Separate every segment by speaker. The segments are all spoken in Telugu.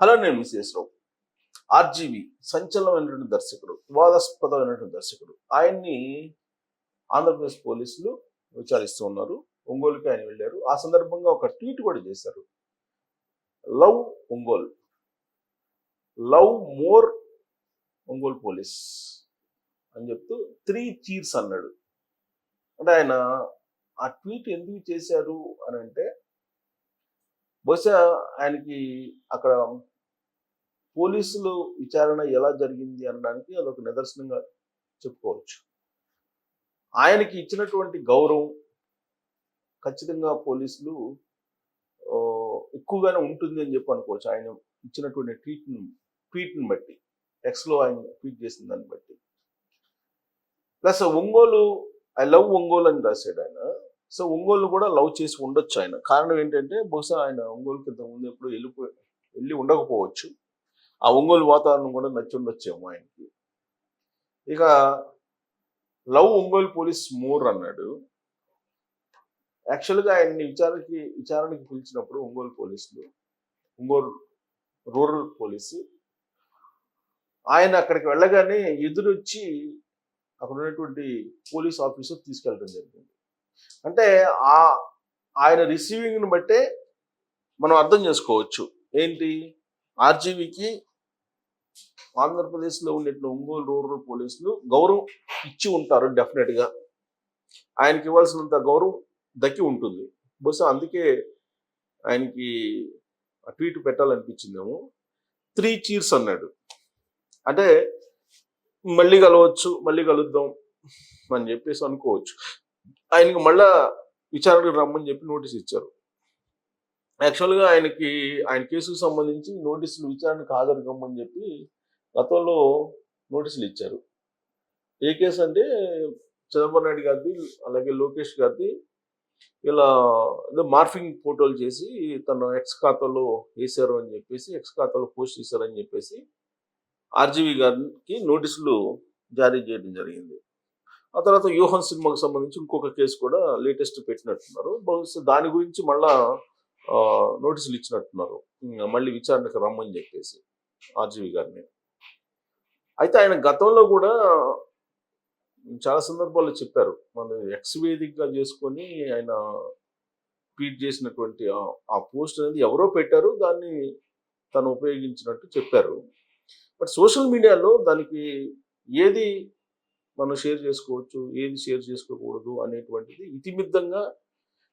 Speaker 1: హలో నేను మిస్ఎస్ రావు ఆర్జీవి సంచలనమైనటువంటి దర్శకుడు వివాదాస్పదమైనటువంటి దర్శకుడు. ఆయన్ని ఆంధ్రప్రదేశ్ పోలీసులు విచారిస్తూ ఉన్నారు. ఒంగోలుకి ఆయన వెళ్ళారు. ఆ సందర్భంగా ఒక ట్వీట్ కూడా చేశారు. Love Ongole. Love more Ongole police అని చెప్తూ త్రీ చీర్స్ అన్నాడు. అంటే ఆయన ఆ ట్వీట్ ఎందుకు చేశారు అని అంటే బహుశా ఆయనకి అక్కడ పోలీసులు విచారణ ఎలా జరిగింది అనడానికి అదొక నిదర్శనంగా చెప్పుకోవచ్చు. ఆయనకి ఇచ్చినటువంటి గౌరవం ఖచ్చితంగా పోలీసులు ఎక్కువగానే ఉంటుంది అని చెప్పి అనుకోవచ్చు. ఆయన ఇచ్చినటువంటి ట్వీట్ని ట్వీట్ని బట్టి టెక్స్ట్లో ఆయన ట్వీట్ చేసిన దాన్ని బట్టి. Plus Ongole I love Ongole అని రాశాడు ఆయన. సో ఒంగోలు కూడా లవ్ చేసి ఉండొచ్చు ఆయన. కారణం ఏంటంటే బహుశా ఆయన ఒంగోలుకి ఇంతకు ముందు ఎప్పుడు వెళ్ళిపోయి వెళ్ళి ఉండకపోవచ్చు. ఆ ఒంగోలు వాతావరణం కూడా నచ్చి ఉండొచ్చేమో ఆయనకి. ఇక లవ్ ఒంగోలు పోలీస్ మోర్ అన్నాడు. యాక్చువల్గా ఆయన్ని విచారణకి విచారణకి పిలిచినప్పుడు ఒంగోలు పోలీసులు ఒంగోలు రూరల్ పోలీసు ఆయన అక్కడికి వెళ్ళగానే ఎదురొచ్చి అక్కడ ఉన్నటువంటి పోలీస్ ఆఫీసర్ తీసుకెళ్ళడం జరిగింది. అంటే ఆ ఆయన రిసీవింగ్ని బట్టే మనం అర్థం చేసుకోవచ్చు. ఏంటి? ఆర్జీవీకి ఆంధ్రప్రదేశ్లో ఉన్నట్లు ఒంగోలు రూరల్ పోలీసులు గౌరవం ఇచ్చి ఉంటారు డెఫినెట్గా ఆయనకి ఇవ్వాల్సినంత గౌరవం దక్కి ఉంటుంది. బహుశా అందుకే ఆయనకి ట్వీట్ పెట్టాలనిపించిందేమో. త్రీ చీర్స్ అన్నాడు. అంటే మళ్ళీ కలవచ్చు మళ్ళీ కలుద్దాం అని చెప్పేసి అనుకోవచ్చు. ఆయనకి మళ్ళా విచారణకు రమ్మని చెప్పి నోటీస్ ఇచ్చారు. యాక్చువల్గా ఆయనకి ఆయన కేసుకు సంబంధించి నోటీసులు విచారణకు హాజరు కమ్మని చెప్పి గతంలో నోటీసులు ఇచ్చారు. ఏ కేసు అంటే చంద్రబాబు నాయుడు గారిది అలాగే లోకేష్ గారిది ఇలా ఏదో మార్ఫింగ్ ఫోటోలు చేసి తన ఎక్స్ ఖాతాలో వేశారు అని చెప్పేసి ఎక్స్ ఖాతాలో పోస్ట్ చేశారని చెప్పేసి ఆర్జీవి గారికి నోటీసులు జారీ చేయడం జరిగింది. ఆ తర్వాత యూహన్ సినిమాకు సంబంధించి ఇంకొక కేసు కూడా లేటెస్ట్ పెట్టినట్టున్నారు. బహుశా దాని గురించి మళ్ళా నోటీసులు ఇచ్చినట్టున్నారు. మళ్ళీ విచారణకు రమ్మని చెప్పేసి ఆర్జీవి గారిని. అయితే ఆయన గతంలో కూడా చాలా సందర్భాల్లో చెప్పారు. మన ఎక్స్ వేదికగా చేసుకొని ఆయన ట్వీట్ చేసినటువంటి ఆ- ఆ పోస్ట్ అనేది ఎవరో పెట్టారు దాన్ని తను ఉపయోగించినట్టు చెప్పారు. బట్ సోషల్ మీడియాలో దానికి ఏది మనం షేర్ చేసుకోవచ్చు ఏది షేర్ చేసుకోకూడదు అనేటువంటిది ఇతిమిద్దంగా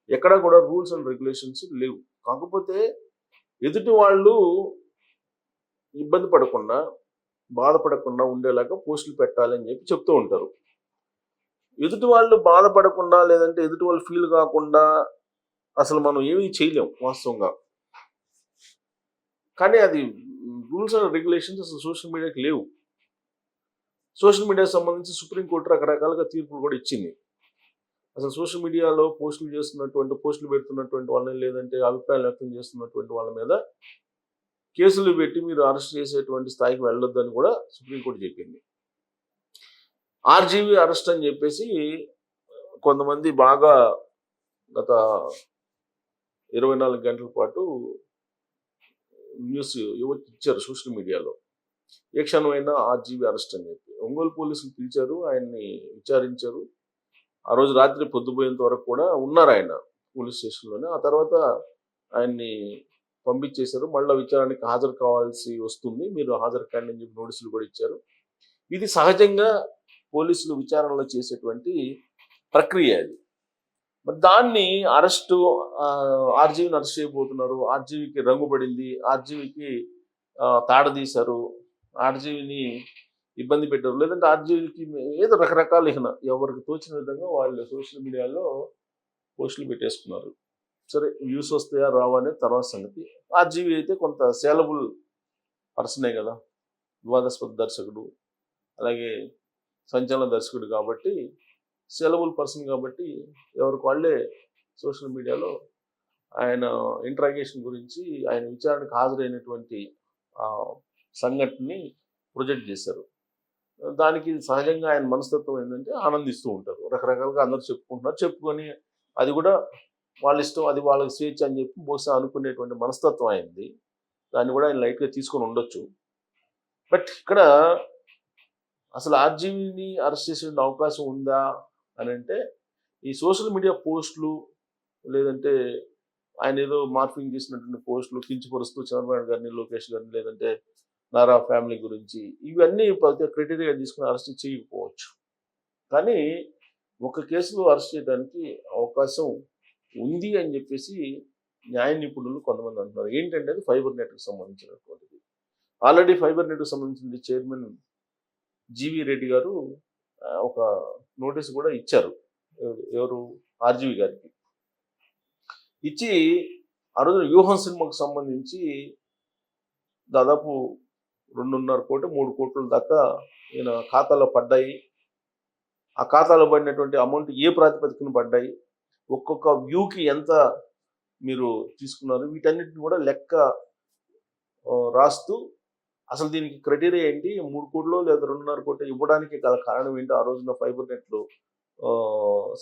Speaker 1: ఎక్కడా కూడా రూల్స్ అండ్ రెగ్యులేషన్స్ లేవు. కాకపోతే ఎదుటి వాళ్ళు ఇబ్బంది పడకుండా బాధపడకుండా ఉండేలాగా పోస్టులు పెట్టాలి అని చెప్పి చెప్తూ ఉంటారు. ఎదుటి వాళ్ళు బాధపడకుండా లేదంటే ఎదుటి వాళ్ళు ఫీల్ కాకుండా అసలు మనం ఏమీ చేయలేం వాస్తవంగా. కానీ అది రూల్స్ అండ్ రెగ్యులేషన్స్ అసలు సోషల్ మీడియాకి లేవు. సోషల్ మీడియాకి సంబంధించి సుప్రీంకోర్టు రకరకాలుగా తీర్పులు కూడా ఇచ్చింది. అసలు సోషల్ మీడియాలో పోస్టులు చేస్తున్నటువంటి పోస్టులు పెడుతున్నటువంటి వాళ్ళని లేదంటే అభిప్రాయాలు వ్యక్తం చేస్తున్నటువంటి వాళ్ళ మీద కేసులు పెట్టి మీరు అరెస్ట్ చేసేటువంటి స్థాయికి వెళ్ళొద్దని కూడా సుప్రీంకోర్టు చెప్పింది. ఆర్జీవీ అరెస్ట్ అని చెప్పేసి కొంతమంది బాగా గత ఇరవై నాలుగు గంటల పాటు న్యూస్ ఇచ్చారు సోషల్ మీడియాలో. ఏ క్షణమైనా ఆర్జీవీ అరెస్ట్ అని చెప్పి. ఒంగోలు పోలీసులు పిలిచారు ఆయన్ని విచారించారు. ఆ రోజు రాత్రి పొద్దుపోయేంత వరకు కూడా ఉన్నారు ఆయన పోలీస్ స్టేషన్లోనే. ఆ తర్వాత ఆయన్ని పంపించేశారు. మళ్ళీ విచారణకి హాజరు కావాల్సి వస్తుంది. మీరు హాజరు కాండి అని చెప్పి నోటీసులు కూడా ఇచ్చారు. ఇది సహజంగా పోలీసులు విచారణలో చేసేటువంటి ప్రక్రియ అది. మరి దాన్ని అరెస్టు ఆర్జీవిని అరెస్ట్ చేయబోతున్నారు. ఆర్జీవికి రంగు పడింది. ఆర్జీవికి తాడదీశారు ఆర్జీవిని ఇబ్బంది పెట్టారు లేదంటే ఆర్జీవికి ఏదో రకరకాల ఇహన. ఎవరికి తోచిన విధంగా వాళ్ళు సోషల్ మీడియాలో పోస్టులు పెట్టేసుకున్నారు. సరే వ్యూస్ వస్తాయా రావా అనేది తర్వాత సంగతి. ఆర్జీవి అయితే కొంత సేలబుల్ పర్సనే కదా. వివాదాస్పద దర్శకుడు. అలాగే సంచలన దర్శకుడు కాబట్టి సెలబుల్ పర్సన్ కాబట్టి ఎవరికి వాళ్ళే సోషల్ మీడియాలో ఆయన ఇంట్రాగేషన్ గురించి ఆయన విచారణకు హాజరైనటువంటి సంఘటనని ప్రొజెక్ట్ చేశారు. దానికి సహజంగా ఆయన మనస్తత్వం ఏంటంటే ఆనందిస్తూ ఉంటారు. రకరకాలుగా అందరూ చెప్పుకుంటున్నారు. చెప్పుకొని అది కూడా వాళ్ళ ఇష్టం అది వాళ్ళకి స్వేచ్ఛ అని చెప్పి బహుశా అనుకునేటువంటి మనస్తత్వం అయింది దాన్ని కూడా ఆయన లైట్గా తీసుకొని ఉండొచ్చు. బట్ ఇక్కడ అసలు ఆర్జీవిని అరెస్ట్ చేసే అవకాశం ఉందా అని అంటే ఈ సోషల్ మీడియా పోస్టులు లేదంటే ఆయన ఏదో మార్ఫింగ్ చేసినటువంటి పోస్టులు కించపరుస్తూ చంద్రబాబు గారిని లోకేష్ గారిని లేదంటే నారా ఫ్యామిలీ గురించి ఇవన్నీ ప్రతి క్రైటీరియా తీసుకుని అరెస్ట్ చేయకపోవచ్చు. కానీ ఒక కేసులో అరెస్ట్ చేయడానికి అవకాశం ఉంది అని చెప్పేసి న్యాయ నిపుణులు కొంతమంది అంటున్నారు. ఏంటంటే అది ఫైబర్ నెట్కి సంబంధించినటువంటిది. ఆల్రెడీ ఫైబర్ నెట్కి సంబంధించిన చైర్మన్ జీవి రెడ్డి గారు ఒక నోటీస్ కూడా ఇచ్చారు. ఎవరు- ఎవరు? ఆర్జీవి గారికి. ఇచ్చి ఆ రోజు వ్యూహం సినిమాకు సంబంధించి దాదాపు రెండున్నర కోటి మూడు కోట్ల దాకా ఈయన ఖాతాలో పడ్డాయి. ఆ ఖాతాలో పడినటువంటి అమౌంట్ ఏ ప్రాతిపదికన పడ్డాయి? ఒక్కొక్క వ్యూకి ఎంత మీరు తీసుకున్నారు? వీటన్నిటిని కూడా లెక్క రాస్తూ అసలు దీనికి క్రైటీరియా ఏంటి? మూడు కోట్లు లేదా రెండున్నర కోట్లు ఇవ్వడానికి గల కారణం ఏంటి? ఆ రోజున ఫైబర్ నెట్లు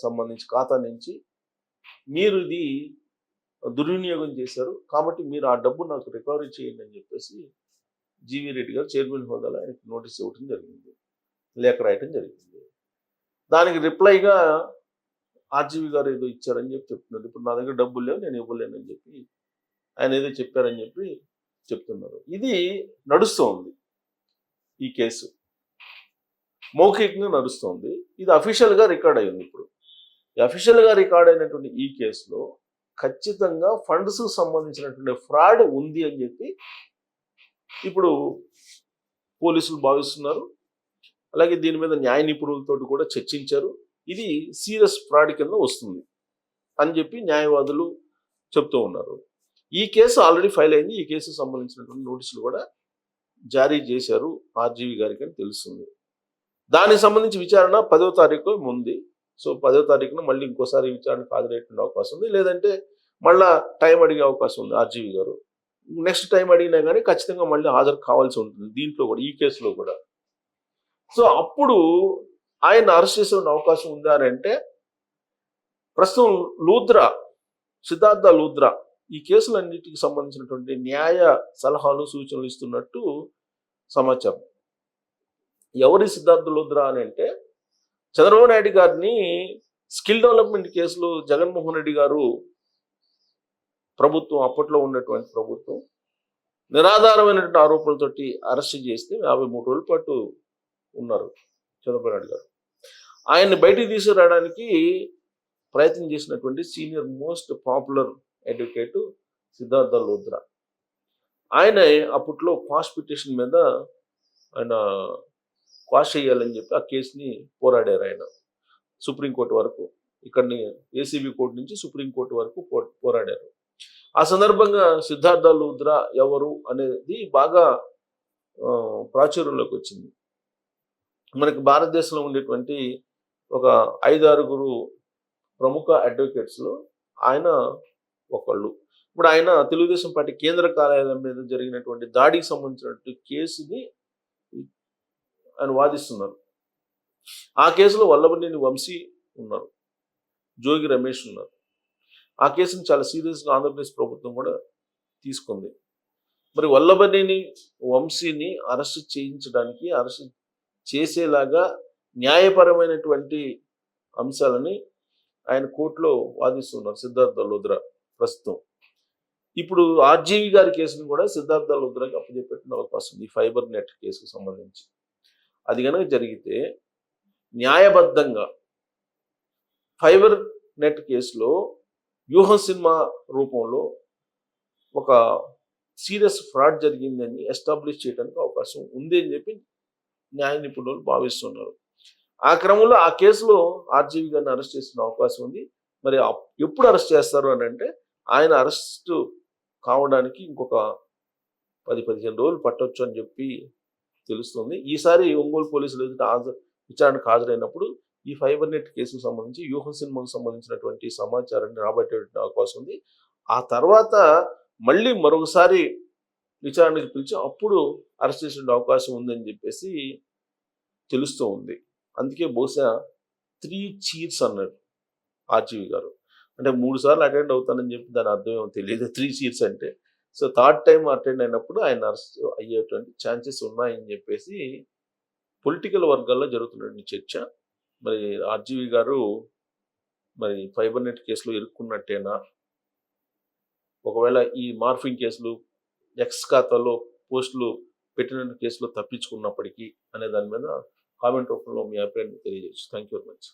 Speaker 1: సంబంధించి ఖాతా నుంచి. మీరు ఇది దుర్వినియోగం చేశారు. కాబట్టి మీరు ఆ డబ్బు నాకు రికవరీ చేయండి అని చెప్పేసి జీవీ రెడ్డి గారు చైర్మన్ హోదాలో ఆయనకి నోటీస్ ఇవ్వడం జరిగింది. లేఖ రాయటం జరిగింది. దానికి రిప్లైగా ఆర్జీవి గారు ఏదో ఇచ్చారని చెప్పి చెప్తున్నారు. ఇప్పుడు నా దగ్గర డబ్బులు లేవు నేను ఇవ్వలేనని చెప్పి ఆయన ఏదో చెప్పారని చెప్పి చెప్తున్నారు. ఇది నడుస్తోంది ఈ కేసు. మౌఖికంగా నడుస్తోంది. ఇది అఫీషియల్గా రికార్డ్ అయింది ఇప్పుడు. ఈ అఫీషియల్గా రికార్డ్ అయినటువంటి ఈ కేసులో ఖచ్చితంగా ఫండ్స్కు సంబంధించినటువంటి ఫ్రాడ్ ఉంది అని చెప్పి ఇప్పుడు పోలీసులు భావిస్తున్నారు. అలాగే దీని మీద న్యాయ నిపుణులతో కూడా చర్చించారు. ఇది సీరియస్ ఫ్రాడ్ కింద వస్తుంది అని చెప్పి న్యాయవాదులు చెప్తూ ఉన్నారు. ఈ కేసు ఆల్రెడీ ఫైల్ అయింది. ఈ కేసుకు సంబంధించినటువంటి నోటీసులు కూడా జారీ చేశారు ఆర్జీవి గారికి అని తెలుస్తుంది. దానికి సంబంధించి విచారణ పదో తారీఖు ఉంది సో పదో తారీఖున మళ్ళీ ఇంకోసారి విచారణకు హాజరయ్యేటువంటి అవకాశం ఉంది. లేదంటే మళ్ళా టైం అడిగే అవకాశం ఉంది ఆర్జీవి గారు. నెక్స్ట్ టైం అడిగినా కానీ ఖచ్చితంగా మళ్ళీ హాజరు కావాల్సి ఉంటుంది. దీంట్లో కూడా ఈ కేసులో కూడా. సో అప్పుడు ఆయన అరెస్ట్ చేసే అవకాశం ఉందా అని అంటే ప్రస్తుతం లూద్రా సిద్ధార్థ లూద్రా ఈ కేసులన్నిటికి సంబంధించినటువంటి న్యాయ సలహాలు సూచనలు ఇస్తున్నట్టు సమాచారం. ఎవరి సిద్ధార్థ లూద్రా అని అంటే చంద్రబాబు నాయుడు గారిని స్కిల్ డెవలప్మెంట్ కేసులో జగన్మోహన్ రెడ్డి గారు ప్రభుత్వం అప్పట్లో ఉన్నటువంటి ప్రభుత్వం నిరాధారమైనటువంటి ఆరోపణలతోటి అరెస్ట్ చేస్తే యాభై మూడు రోజుల పాటు ఉన్నారు చంద్రబాబు నాయుడు గారు. ఆయన్ని బయటికి తీసుకురావడానికి ప్రయత్నం చేసినటువంటి senior most popular advocate Siddhartha Luthra. ఆయన అప్పట్లో క్వాష్ పిటిషన్ మీద ఆయన క్వాష్ చేయాలని చెప్పి ఆ కేసుని పోరాడారు ఆయన. సుప్రీంకోర్టు వరకు ఇక్కడిని ఏసీబీ కోర్టు నుంచి సుప్రీంకోర్టు వరకు పో- పోరాడారు. ఆ సందర్భంగా సిద్ధార్థ లూద్ర ఎవరు అనేది బాగా ప్రాచుర్యంలోకి వచ్చింది. మనకి భారతదేశంలో ఉండేటువంటి ఒక ఐదు ఆరుగురు ప్రముఖ అడ్వకేట్స్లో ఆయన ఒకళ్ళు. ఇప్పుడు ఆయన తెలుగుదేశం పార్టీ కేంద్ర కార్యాలయం మీద జరిగినటువంటి దాడికి సంబంధించినటువంటి కేసుని ఆయన వాదిస్తున్నారు. ఆ కేసులో వల్లభనేని వంశీ ఉన్నారు. జోగి రమేష్ ఉన్నారు. ఆ కేసుని చాలా సీరియస్గా ఆంధ్రప్రదేశ్ ప్రభుత్వం కూడా తీసుకుంది. మరి వల్లభనేని వంశీని అరెస్ట్ చేయించడానికి అరెస్ట్ చేసేలాగా న్యాయపరమైనటువంటి అంశాలని ఆయన కోర్టులో వాదిస్తున్నారు సిద్ధార్థ లోద్రా ప్రస్తుతం. ఇప్పుడు ఆర్జీవి గారి కేసును కూడా సిద్ధార్థ లోద్రాకి అప్పచెప్పేట్టున్న అవకాశం ఈ ఫైబర్ నెట్ కేసుకు సంబంధించి. అది కనుక జరిగితే న్యాయబద్ధంగా ఫైబర్ నెట్ కేసులో వ్యూహ సినిమా రూపంలో ఒక సీరియస్ ఫ్రాడ్ జరిగిందని ఎస్టాబ్లిష్ చేయడానికి అవకాశం ఉంది అని చెప్పి న్యాయ నిపుణులు భావిస్తున్నారు. ఆ క్రమంలో ఆ కేసులో ఆర్జీవి గారిని అరెస్ట్ చేసిన అవకాశం ఉంది. మరి అప్- ఎప్పుడు అరెస్ట్ చేస్తారు అని అంటే ఆయన అరెస్ట్ కావడానికి ఇంకొక పది పదిహేను రోజులు పట్టొచ్చు అని చెప్పి తెలుస్తుంది. ఈసారి ఒంగోలు పోలీసులు ఎదుట హాజరు విచారణకు హాజరైనప్పుడు ఈ ఫైబర్ నెట్ కేసుకు సంబంధించి వ్యూహం సినిమాకు సంబంధించినటువంటి సమాచారాన్ని రాబట్టే అవకాశం ఉంది. ఆ తర్వాత మళ్ళీ మరొకసారి విచారణకు పిలిచి అప్పుడు అరెస్ట్ చేసే అవకాశం ఉందని చెప్పేసి తెలుస్తూ ఉంది. అందుకే బహుశా త్రీ చీర్స్ అన్నాడు ఆర్జీవి గారు. అంటే మూడు సార్లు అటెండ్ అవుతానని చెప్పి దాని అర్థం ఏమో తెలియదు. త్రీ చీర్స్ అంటే. సో థర్డ్ టైం అటెండ్ అయినప్పుడు ఆయన అరెస్ట్ అయ్యేటువంటి ఛాన్సెస్ ఉన్నాయని చెప్పేసి పొలిటికల్ వర్గాల్లో జరుగుతున్నటువంటి చర్చ. మరి ఆర్జీవి గారు మరి ఫైబర్ నెట్ కేసులో ఇరుక్కున్నట్టేనా? ఒకవేళ ఈ మార్ఫింగ్ కేసులు ఎక్స్ ఖాతాలో పోస్టులు పెట్టిన కేసులో తప్పించుకున్నప్పటికీ అనే దాని మీద కామెంట్ రూపంలో మీ అభిప్రాయాన్ని తెలియజేయచ్చు. Thank you very much